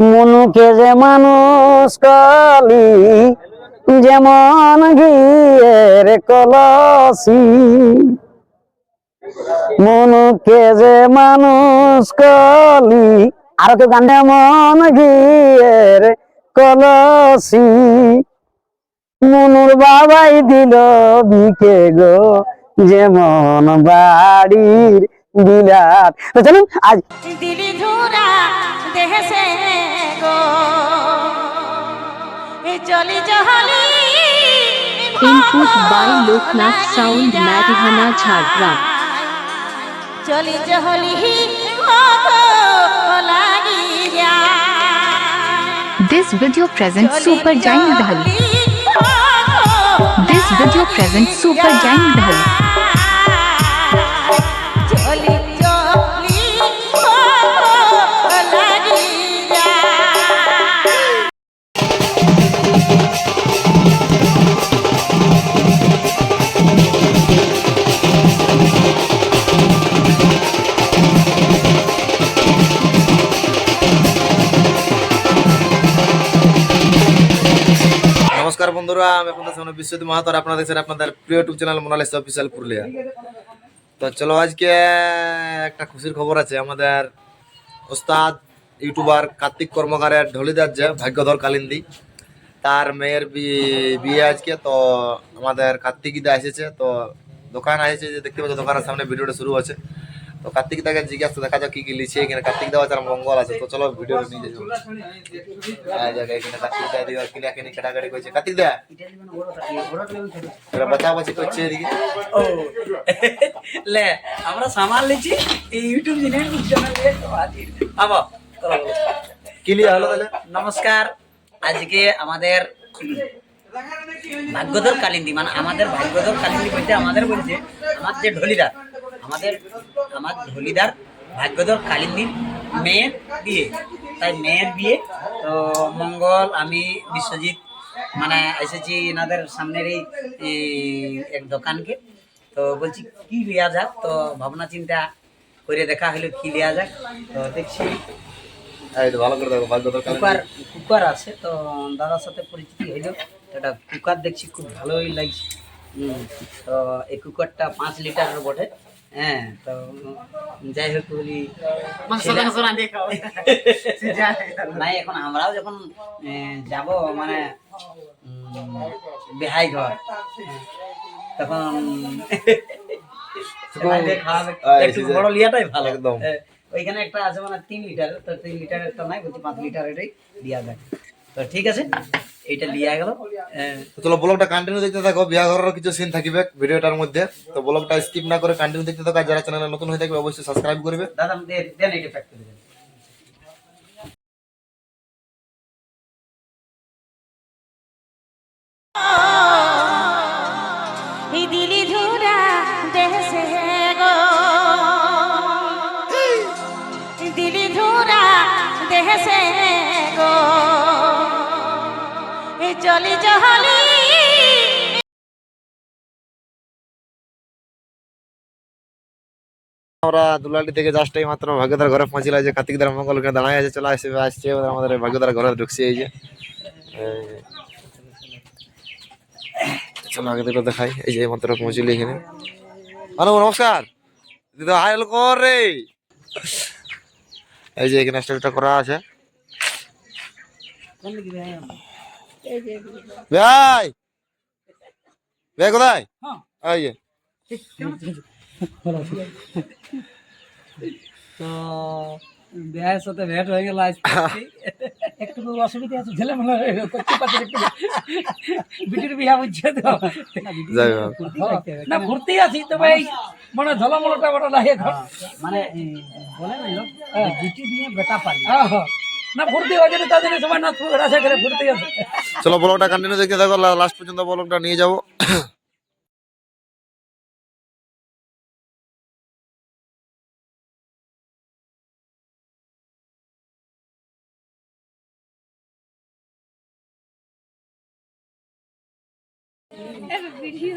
মনুকে যে মানুষ কলি, যেমন ঘিয়ের কলসি। মনুকে যে মানুষ কলি, আরও কেউ গান যেমন ঘিয়ের কলসি। মনুর বাবাই দিল বিকে গো, যেমন বাড়ির বিলাত। তো চলুন, আজ দিলি ধুরা দেহসে গো এ চলি জহলি Input by Loknath Sound Madihana Jhargram. চলি জহলি লাগি যায় This video presents Super Giant Dhal. This video presents Super Giant Dhal. বন্ধুরা আমি আপনাদের সামনে বিশ্বজিৎ মাহাতো আপনারা দেখছেন আপনাদের প্রিয় YouTube channel Monalis official Purulia. তো চলো আজকে একটা খুশির খবর আছে, আমাদের ওস্তাদ ইউটিউবার কার্তিক কর্মকারের ঢলিদার যে ভাগ্যধর কালিন্দি, তার মেয়ের বিয়ে আজকে, তো আমাদের কার্তিকিদা এসেছে, তো দোকান এসেছে, যে দেখতে পাচ্ছ দোকানের সামনে ভিডিওটা শুরু আছে তো কার্তিক তাকে জিজ্ঞাসা দেখা যাক কি কি লিছে এখানে কার্তিক দেওয়া ছাড়া মঙ্গল আছে। তো চলো ভিডিও নিয়ে যাব হ্যাঁ জায়গা এখানে কার্তিক দা দিয়ে কিনা কিনে কাটাকাটি করছে। কার্তিক দা? তোরা বাঁচা বাঁচি করছে এদিকে। ও। লে আমরা সামাল লিছি এই ইউটিউব চ্যানেল চ্যানেল দিয়ে তো আবার ক্লিয়ার হলো তাহলে? নমস্কার আজকে আমাদের ভাগ্যধর কালিন্দি মানে আমাদের ভাগ্যধর কালিন্দি বলতে আমাদের বলছে আমার যে ঢলিদা আমাদের আমার ঢলিদার ভাগ্যধর কালিন্দির মেয়ের বিয়ে। তাই মেয়ের বিয়ে তো মঙ্গল আমি বিশ্বজিৎ মানে এসেছি এনাদের সামনের এই এক দোকানকে। তো বলছি কি লিয়া যাক? তো ভাবনা চিন্তা করে দেখা হলো কি লিয়া যাক? তো দেখছি কুকার কুকার আছে তো দাদার সাথে পরিচিতি হইল এটা কুকার দেখছি খুব ভালোই লাগছে। তো এই কুকারটা পাঁচ লিটারের বটে। হ্যাঁ তো যাই হোক বলি নাই এখন আমরাও যখন যাব মানে বেহাই ঘর তখন একটু বড় লিয়াটাই ভালো। একদম। হ্যাঁ, ওইখানে একটা আছে মানে তিন লিটার তো তিন লিটারের তো নাই বলছি পাঁচ লিটারেরই দিয়া। যায় তো ঠিক আছে এইটা লিয়া গেল। চলো ব্লগটা কন্টিনিউ দেখতে থাকো, বিয়া ঘরের কিছু সিন থাকবে ভিডিওটার মধ্যে। তো ব্লগটা স্কিপ না করে কন্টিনিউ দেখতে থাকো যারা চ্যানেলে নতুন হয়ে থাকবে, অবশ্যই সাবস্ক্রাইব করবে। দাদা, দেন এটা প্যাক চলি জহলি। আমরা দুলালি থেকে জাস্ট এই মাত্র ভাগ্যদার ঘরে পৌঁছিলাম যে কার্তিকদার মঙ্গল ওখানে দাঁড়ায় আছে, চলে আসছে আসছে আমাদের ভাগ্যদার ঘরে ঢুকছে এই যে। চলো আগে দুটো দেখাই, এই যে মাত্র পৌঁছলি এখানে। আনু, নমস্কার। দিদা হাই কর? রে এই যে এখানে স্টাইলটা করা আছে। ভাই। ভাই কোথায়? এই যে। তো বিয়ের সাথে ভেট হয়ে গেল আজ। একটু অসুবিধা আছে ছেলে মনে করতে পারছে একটু। বিটির বিয়া বুঝছে তো। না ঘুরতে আছি তবে এই মানে ঝলামলাটা বড় লাগে মানে বলে না লোক বিটি দিয়ে বেটা পালি। না ফুর্তি হয়েছিল জন্য সবাই নাচ আশা ফুর্তি চলো ব্লগটা কন্টিনিউ দেখতে থাকো লাস্ট পর্যন্ত ব্লগটা নিয়ে যাব। Video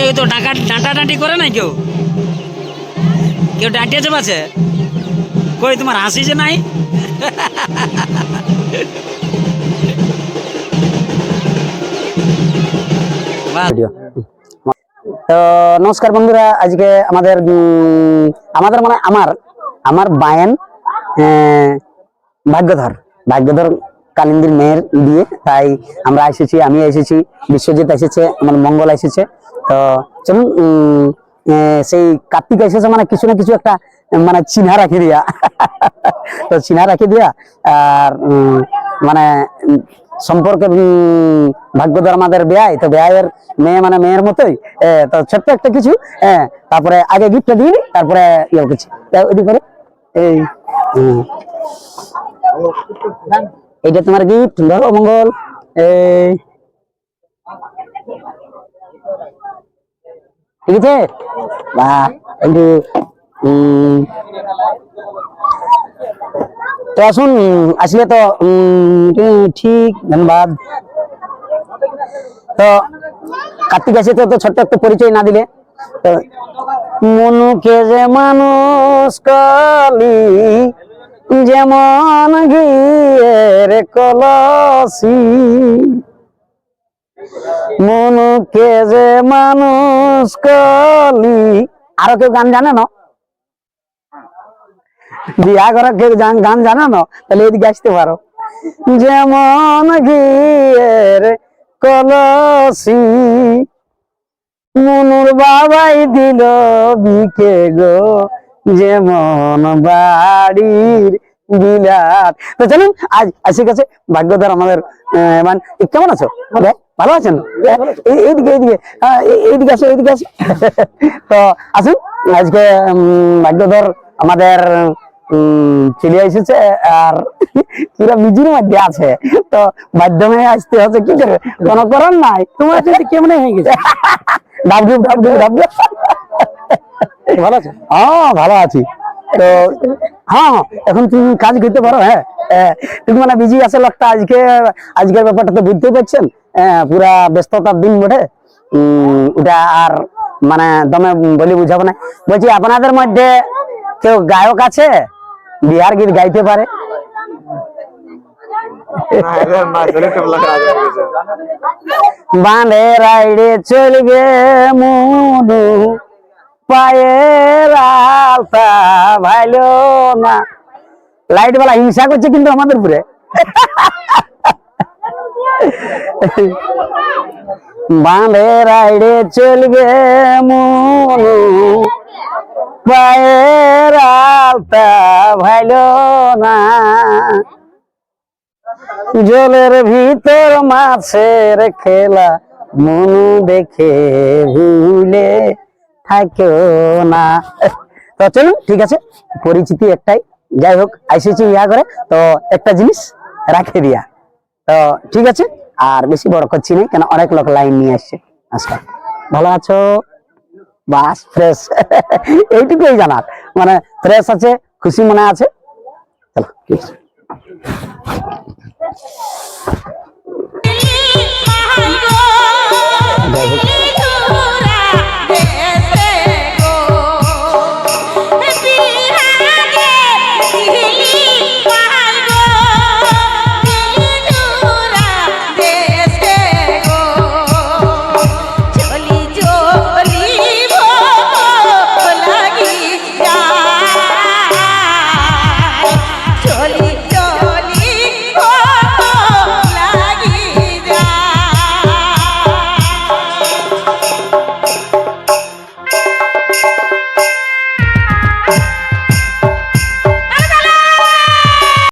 তোমাকে তো ডাকা ডাঁটা ডাঁটি করে নাই কেউ? কেউ ডাঁটিয়ে চেপাছে কই, তোমার হাসি যে নাই? তো নমস্কার বন্ধুরা, আজকে আমাদের আমাদের মানে আমার আমার বায়ান ভাগ্যধর। ভাগ্যধর কালিন্দির মেয়ের বিয়ে তাই আমরা এসেছি আমি এসেছি বিশ্বজিৎ এসেছে আমার মঙ্গল এসেছে। তো চলুন সেই কার্তিক এসেছে মানে কিছু না কিছু একটা মানে চিহ্না রাখি দিয়া। তো চিহ্না রাখি দিয়া আর মানে সম্পর্কে উম, ভাগ্যধর আমাদের বেয়াই তো বেয়াইয়ের মেয়ে মানে মেয়ের মতোই। তো ছোট্ট একটা কিছু হ্যাঁ তারপরে আগে গিফটটা দিয়ে তারপরে ইয়ে করছি। ওইদিক করে এই এইটা তোমার গিফট ধরো মঙ্গল। ঠিক আছে? বাহ একটু তো আসুন, আসলে তো ঠিক, ধন্যবাদ। তো, কার্তিক তো তো ছোট্ট একটা পরিচয় না দিলে। তো, মনুকে যে মানুষ কালি যেমন গিয়ের কলসি, মনুকে যে মানুষ কলি। আরও কেউ গান জানে না? বিয়া করা কেউ গান- জানো না? তাহলে এদিকে আসতে পারো। যেমন গিয়ের কলসি, মনুর বাবাই দিল বিকে গো। যেমন বাড়ির বিলাত। তো চলুন আজ আসি কাছে ভাগ্যধর আমাদের মান কেমন আছো? ভালো? আছেন? এইদিকে এইদিকে হ্যাঁ, এইদিকে আসো এইদিকে আসো। তো আসুন আজকে ভাগ্যধর আমাদের চলে এসেছে আর পুরো মিজির মধ্যে আছে। তো মাধ্যমে আসতে হচ্ছে কি করে? কোনো করার নাই। তোমার কেমন হয়ে গেছে? ডাবডু ডাবডু ডাবডু ভালো আছে? হ্যাঁ ভালো আছি। তো হ্যাঁ এখন তুমি কাজ করতে পারো হ্যাঁ? তুমি মানে বিজি আছে লোকটা, আজকে, আজকের ব্যাপারটা তো বুঝতেই পারছেন। পুরা ব্যস্ততার দিন বটে। ওটা আর মানে দমে বলি বুঝাবো না। বলছি, আপনাদের মধ্যে কেউ গায়ক আছে? বিহার গীত গাইতে পারে? বাঁধে রাইডে চলবে মুনু। পায়ের আলতা ভাইলো না। লাইট বেলা হিংসা করছে কিন্তু আমাদের উপরে। বাঁধে রাইডে চলবে মুনু। পায়ের আলতা ভাইলো না। জলের ভিতর মাছের খেলা মনু দেখে ভুলে থাকো না। তো চলুন, ঠিক আছে, পরিচিতি একটাই। যাই হোক আইসিছি ইয়া করে তো একটা জিনিস রাখে দিয়া। তো ঠিক আছে, আর বেশি বড় করছি না, কেন অনেক লোক লাইন নিয়ে আসছে। নমস্কার ভালো আছো? বাস ফ্রেশ এইটুকুই জানার। মানে ফ্রেশ আছে, খুশি মনে আছে। চলো, ঠিক আছে।